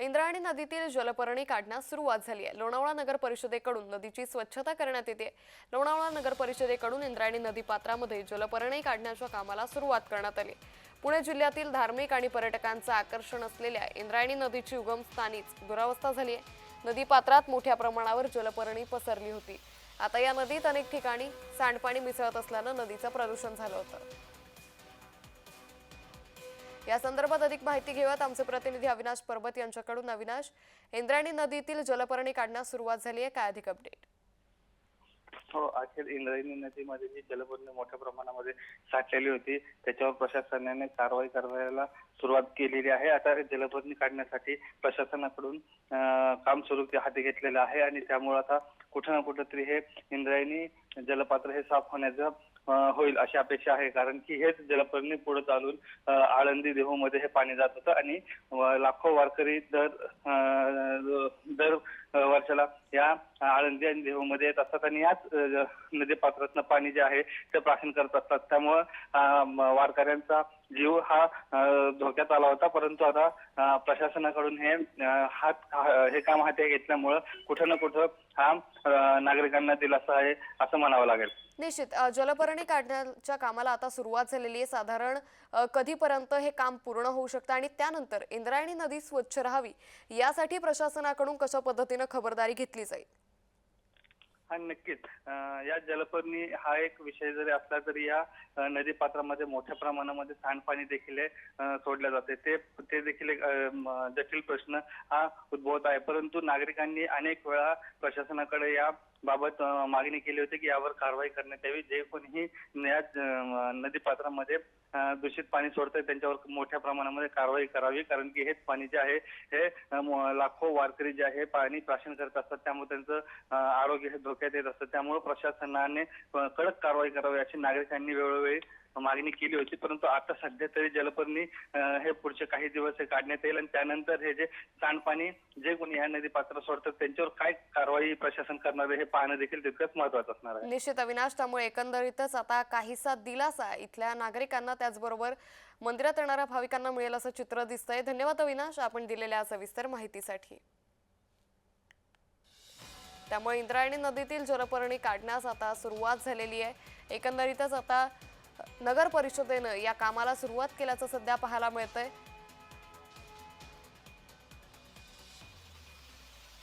इंद्रायणी नदीतील जलपर्णी काढण्यास सुरुवात झाली आहे. लोणावळा नगर परिषदेकडून नदीची स्वच्छता करण्यात येते. लोणावळा नगर परिषदेकडून इंद्रायणी नदी पात्रामध्ये जलपर्णी काढण्याच्या कामाला सुरुवात करण्यात आली. पुणे जिल्ह्यातील धार्मिक आणि पर्यटकांचं आकर्षण असलेल्या इंद्रायणी नदीची उगमस्थानीच दुरावस्था झाली आहे. नदी पात्रात मोठ्या प्रमाणावर जलपर्णी पसरली होती. आता या नदीत अनेक ठिकाणी सांडपाणी मिसळत असल्यानं नदीचं प्रदूषण झालं होतं. या संदर्भात अधिक माहिती घेऊयात. आमचे प्रतिनिधी अविनाश परबत यांच्याकडून. अविनाश इंद्रायणी नदीतील जलपर्णी काढण्यास सुरुवात झाली आहे. काय अधिक अपडेट हो अखेर इंद्रायणी नदीमध्ये जी जलपर्णी मोठ्या प्रमाणामध्ये साठलेली होती त्याच्यावर प्रशासनाने कारवाई करायला सुरुवात केलेली आहे. आता जलपर्णी काढण्यासाठी प्रशासनाकडून काम सुरू हाती घेतलेलं आहे आणि त्यामुळे आता कुठं ना कुठं तरी हे इंद्रायणी जलपात्र हे साफ होण्याचं होईल अशी अपेक्षा आहे. कारण की हेच जलपर्णी पुढे चालून आळंदी देहूमध्ये हे पाणी जात होतं आणि लाखो वारकरी दर दर वर्षाला या आळंदी आणि देहूमध्ये येत असतात आणि याच नदी पात्रातनं पाणी जे आहे ते प्राशन करत असतात. त्यामुळं वारकऱ्यांचा जीव हा धोक्यात आला होता. परंतु आता प्रशासनाकडून हे हात हे काम हाती घेतल्यामुळं कुठं ना कुठं हा नागरिकांना दिलासा आहे असं म्हणावं लागेल. निश्चित. जलपर्णी काढण्याच्या कामाला आता सुरुवात झालेली आहे. साधारण कधीपर्यंत हे काम पूर्ण होऊ शकतं? आणि त्यानंतर इंद्रायणी नदी स्वच्छ राहावी यासाठी प्रशासनाकडून कशा पद्धतीनं खबरदारी घेतली जाईल? हा नक्कीच. अं, या जलपर्णी हा एक विषय जरी असला तरी या अं, नदी पात्रामध्ये मोठ्या प्रमाणामध्ये सांडपाणी देखील अं, सोडले जाते. ते ते देखील एक अं, म, जटिल प्रश्न हा उद्भवत आहे. परंतु नागरिकांनी अनेक वेळा प्रशासनाकडे या बाबत अं, मागणी केली होती की यावर कारवाई करण्यात यावी जे कोणीही या अं, नदी पात्रामध्ये अं, दूषित पाणी सोडतंय त्यांच्यावर मोठ्या प्रमाणामध्ये कारवाई करावी. कारण की हेच पाणी जे आहे हे अं, लाखो वारकरी जे आहे पाणी प्राशन करत असतात. त्यामुळे त्यांचं अं, आरोग्य हे धोक्यात येत असतं त्यामुळे प्रशासनाने कडक कारवाई करावी अशी नागरिकांनी वेळोवेळी मागणी केली होती. परंतु आता सध्या तरी जलपर्णी हे पुढचे काही दिवस हे काढण्यात येईल. आणि त्यानंतर हे जे सांडपाणी जे कोणी या नदी पात्र सोडतात त्यांच्यावर काय कारवाई प्रशासन करणार हे पाहणं देखील तितकंच महत्वाचं असणार आहे. निश्चित अविनाश त्यामुळे एकंदरीतच आता काहीसा दिलासा इथल्या नागरिकांना. त्याचबरोबर मंदिरात येणाऱ्या भाविकांना मिळेल असं चित्र दिसतंय. धन्यवाद अविनाश आपण दिलेल्या सविस्तर माहितीसाठी. त्यामुळे इंद्रायणी नदीतील जलपर्णी काढण्यास आता सुरुवात झालेली आहे. एकंदरीतच आता नगर परिषदेनं या कामाला सुरुवात केल्याचं सध्या पाहायला मिळतंय.